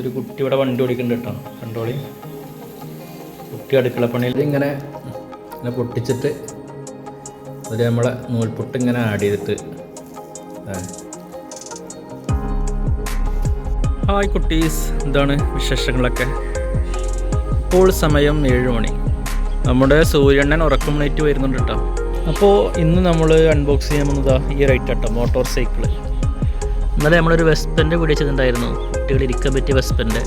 ഒരു കുട്ടി ഇവിടെ വണ്ടി ഓടിക്കുന്നുണ്ട് കേട്ടോ. കണ്ടോളി. കുട്ടി അടുക്കള പണിയിൽ ഇങ്ങനെ ഇങ്ങനെ പൊട്ടിച്ചിട്ട് അതിൽ നമ്മളെ നൂൽപുട്ട് ഇങ്ങനെ ആഡ് ചെയ്തിട്ട് ഹായ് കുട്ടീസ് എന്താണ് വിശേഷങ്ങളൊക്കെ? ഇപ്പോൾ സമയം ഏഴ് മണി. നമ്മുടെ സൂര്യണ്ണൻ ഉറക്കം മണിറ്റ് വരുന്നുണ്ട് കേട്ടോ. അപ്പോൾ ഇന്ന് നമ്മൾ അൺബോക്സ് ചെയ്യാൻ വന്നതാ ഈ റൈറ്റ് കേട്ടോ മോട്ടോർ സൈക്കിൾ ഇന്നലെ നമ്മളൊരു വെസ്പന്റെ വീഡിയോ ചെയ്തിട്ടുണ്ടായിരുന്നു കുട്ടികൾ ഇരിക്കാൻ പറ്റിയ വെസ്പന്റെ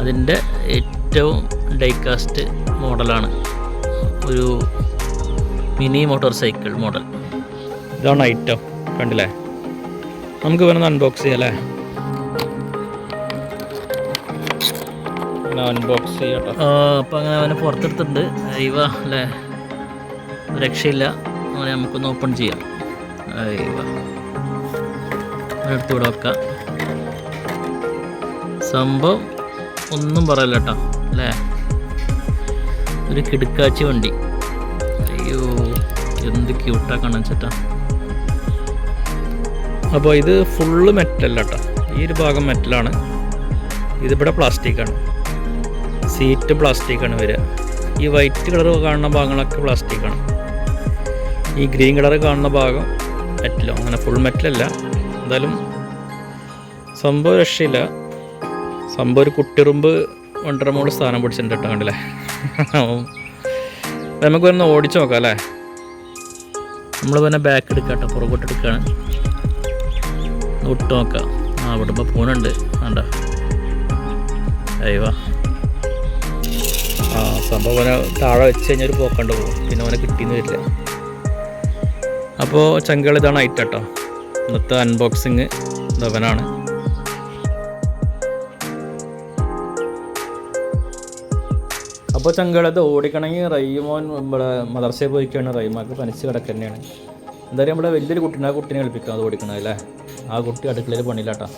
അതിന്റെ ഏറ്റവും ഡൈകാസ്റ്റ് മോഡലാണ് ഒരു മിനി മോട്ടോർ സൈക്കിൾ മോഡൽ ഇതാണ് ഐറ്റം കണ്ടില്ലേ? നമുക്ക് വേണമെന്ന് അൺബോക്സ് ചെയ്യാം അല്ലേ? അൺബോക്സ് ചെയ്യാട്ടോ അപ്പം അങ്ങനെ അവനെ പുറത്തെടുത്തിട്ടുണ്ട്. അയവ അല്ലേ? രക്ഷയില്ല. അങ്ങനെ നമുക്കൊന്ന് ഓപ്പൺ ചെയ്യാം. അയവ അവനെടുത്ത് വിടാം സംഭവം ഒന്നും പറയല്ല കേട്ടോ അല്ലേ? ഒരു കിടുക്കാച്ചി വണ്ടി. അയ്യോ എന്ത് ക്യൂട്ടാക്കണം ചേട്ടാ. അപ്പോൾ ഇത് ഫുള്ള് മെറ്റല്ല കേട്ടോ ഈ ഒരു ഭാഗം മെറ്റലാണ് ഇതിവിടെ പ്ലാസ്റ്റിക്കാണ് സീറ്റ് പ്ലാസ്റ്റിക്കാണ് വരിക. ഈ വൈറ്റ് കളർ കാണുന്ന ഭാഗങ്ങളൊക്കെ പ്ലാസ്റ്റിക്കാണ് ഈ ഗ്രീൻ കളർ കാണുന്ന ഭാഗം മെറ്റലോ അങ്ങനെ ഫുൾ മെറ്റലല്ല എന്തായാലും സംഭവം രക്ഷയില്ല. സംഭവം ഒരു കുട്ടിറുമ്പ് വണ്ടര മോൾ സ്ഥാനം പിടിച്ചിട്ടുണ്ട് കേട്ടോ കണ്ടില്ലേ? നമുക്ക് ഒന്ന് ഓടിച്ചു നോക്കാം അല്ലേ? നമ്മൾ പിന്നെ ബാക്ക് എടുക്കാം കേട്ടോ പുറകോട്ട് എടുക്കുകയാണ്. നോക്കാം. ആ വിടുമ്പോൾ പോണുണ്ട്. വേണ്ട അയ്യോ ആ സംഭവം അവനെ താഴെ വെച്ച് കഴിഞ്ഞാൽ ഒരു പോക്കണ്ട് പോകും പിന്നെ അവനെ കിട്ടിയെന്ന് വരില്ല. അപ്പോൾ ചങ്കൾ ഇതാണ് ഐറ്റം കേട്ടോ. ഇന്നത്തെ അൺബോക്സിങ് ഇതവനാണ്. അപ്പോൾ ചങ്കളത് ഓടിക്കണമെങ്കിൽ റൈമോൻ നമ്മുടെ മദർസയിൽ പോയിക്കാണ്. റൈമാക്ക് പനിച്ച് കിടക്കുക തന്നെയാണ് എന്തായാലും നമ്മുടെ വലിയൊരു കുട്ടീനെ ആ കുട്ടീനെ കളിപ്പിക്കാം അത് ഓടിക്കണം അല്ലേ? ആ കുട്ടി അടുക്കളയിൽ പണിയില്ലാട്ടാ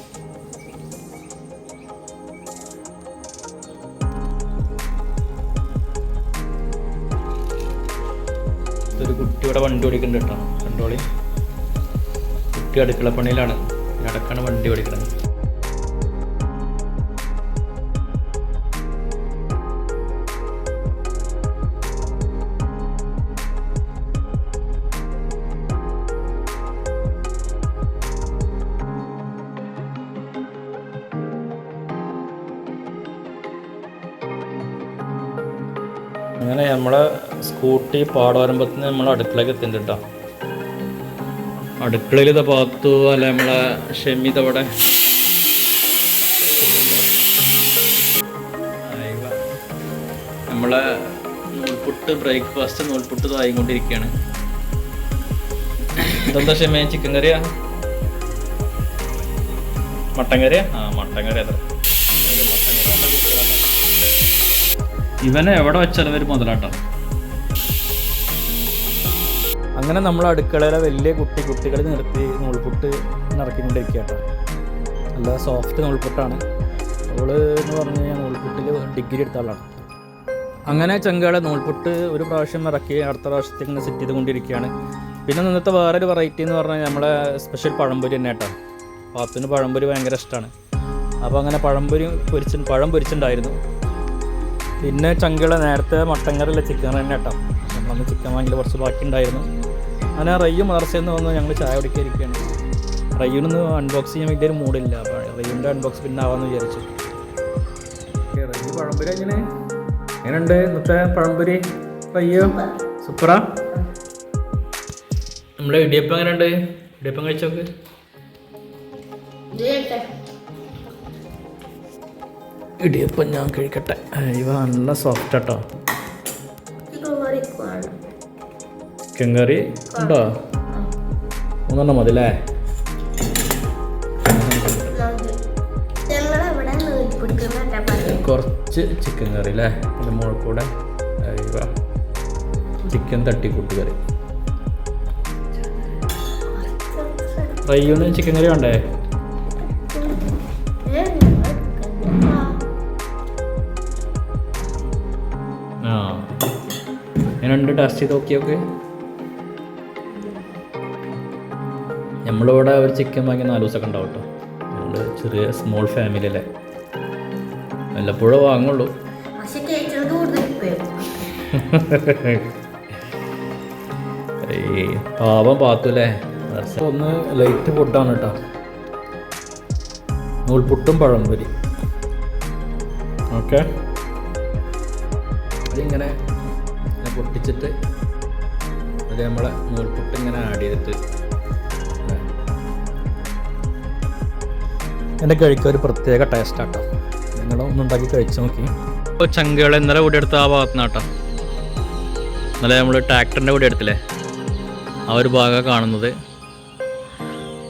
ഒരു കുട്ടിയുടെ ഇവിടെ വണ്ടി ഓടിക്കുന്നുണ്ട് കേട്ടോ. കണ്ടോളി. കുട്ടി അടുക്കള പണിയിലാണ്. നടക്കാണ് വണ്ടി ഓടിക്കണത്. അങ്ങനെ നമ്മളെ സ്കൂട്ടി പാടവരമ്പത്തിന് നമ്മൾ അടുക്കളയ്ക്ക് അടുക്കളയിൽ ഇതാ പാത്തു അല്ല നമ്മളെ ഷെമ്മിതവിടെ. നമ്മളെ നൂൽപുട്ട് ബ്രേക്ക്ഫാസ്റ്റ് നൂൽപുട്ട് തായിക്കൊണ്ടിരിക്കുകയാണ് ഇതെന്താ ഷെമ്മ ചിക്കൻ കറിയാ? മട്ടൻ കറിയാ? ആ മട്ടൻ കറി അത്ര ഇവനെ എവിടെ വെച്ചാലും ഒരു മുതലാട്ടം. അങ്ങനെ നമ്മൾ അടുക്കളയിലെ വലിയ കുട്ടി കുട്ടികൾ നിർത്തി നൂൽപുട്ട് നിറക്കിക്കൊണ്ടിരിക്കുക നല്ല സോഫ്റ്റ് നൂൽപുട്ടാണ്. അവൾ എന്ന് പറഞ്ഞു കഴിഞ്ഞാൽ നൂൽപുട്ടിൽ ഡിഗ്രി എടുത്ത ആളാണ്. അങ്ങനെ ചെങ്കാളെ നൂൽപുട്ട് ഒരു പ്രാവശ്യം ഇറക്കി അടുത്ത പ്രാവശ്യത്തേക്ക് ഇങ്ങനെ സെറ്റ് ചെയ്തുകൊണ്ടിരിക്കുകയാണ്. പിന്നെ ഇന്നത്തെ വേറൊരു വെറൈറ്റി എന്ന് പറഞ്ഞാൽ നമ്മളെ സ്പെഷ്യൽ പഴംപൊരി തന്നെ കേട്ടോ പാത്തിന് പഴംപൊരി ഭയങ്കര ഇഷ്ടമാണ്. അപ്പോൾ അങ്ങനെ പഴംപൊരി പൊരിച്ച് പഴം പൊരിച്ചിട്ടുണ്ടായിരുന്നു. പിന്നെ ചങ്കള നേരത്തെ മട്ടൻ കറിയില്ല ചിക്കൻ തന്നെ കേട്ടോ. നമ്മളന്ന് ചിക്കൻ വാങ്ങിയിൽ കുറച്ച് ബാക്കി ഉണ്ടായിരുന്നു അങ്ങനെ റയ്യും മദർസയിൽ നിന്ന് വന്ന് ഞങ്ങൾ ചായ കുടിക്കാതിരിക്കുകയാണ് റയ്യൂനൊന്ന് അൺബോക്സ് ചെയ്യാൻ വലിയൊരു മൂഡില്ല അപ്പോൾ റയ്യൂന്റെ അൺബോക്സ് പിന്നെ ആവാമെന്ന് വിചാരിച്ചു റയ്യു പഴംപൊരി എങ്ങനെ? എങ്ങനെയുണ്ട്? ഇന്നത്തെ പഴംപൊരി? റയ്യോ സൂപ്പറാ? നമ്മുടെ ഇടിയപ്പം എങ്ങനെയുണ്ട്? ഇടിയപ്പം കഴിച്ചോക്ക്. ഇടിയപ്പം ഞാൻ കഴിക്കട്ടെ. ഇവ നല്ല സോഫ്റ്റ് കേട്ടോ ചിക്കൻ കറി ഉണ്ടോ? മൂന്നെണ്ണം മതി അല്ലേ കുറച്ച് ചിക്കൻ കറി അല്ലേ അതിന്റെ മുകളിൽ കൂടെ ഇവ ചിക്കൻ തട്ടിക്കൂട്ട് കറി റയ്യൂന് ചിക്കൻ കറി വേണ്ടേ? എങ്ങനെയുണ്ട് ടേസ്റ്റ് ചെയ്ത് നോക്കിയൊക്കെ. നമ്മളിവിടെ ഒരു ചിക്കൻ വാങ്ങി നാല് ദിവസമൊക്കെ ഉണ്ടാവും കേട്ടോ നമ്മൾ ചെറിയ സ്മോൾ ഫാമിലി അല്ലേ വല്ലപ്പോഴും വാങ്ങുള്ളൂ. പാവം പാത്തൂലേ. ഒന്ന് ലൈറ്റ് ഫുഡാണ് കേട്ടോ നൂൽപുട്ടും പഴം പൊരി ഓക്കെ. അതിങ്ങനെ ഇങ്ങനെ പൊട്ടിച്ചിട്ട് അത് നമ്മളെ നൂൽപുട്ട് ഇങ്ങനെ ആഡ് ചെയ്തിട്ട് എന്റെ കഴിക്കാൻ ഒരു പ്രത്യേക ടേസ്റ്റ് ആട്ടോ നിങ്ങളൊന്നും ഉണ്ടാക്കി കഴിച്ചു നോക്കി. ഇപ്പോൾ ചങ്കകൾ ഇന്നലെ കൂടി എടുത്ത ആ ഭാഗത്ത് നിന്നാട്ടോ ഇന്നലെ നമ്മൾ ട്രാക്ടറിന്റെ കൂടി എടുത്തില്ലേ? ആ ഒരു ഭാഗം കാണുന്നത്.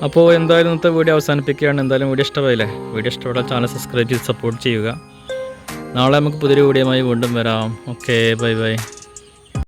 അപ്പോൾ എന്തായാലും ഇന്നത്തെ വീഡിയോ അവസാനിപ്പിക്കുകയാണ്. എന്തായാലും വീഡിയോ ഇഷ്ടമായില്ലേ? വീഡിയോ ഇഷ്ടപ്പെട്ടാൽ ചാനൽ സബ്സ്ക്രൈബ് ചെയ്ത് സപ്പോർട്ട് ചെയ്യുക. നാളെ നമുക്ക് പുതിയൊരു വീഡിയോയുമായി വീണ്ടും വരാം. Okay bye bye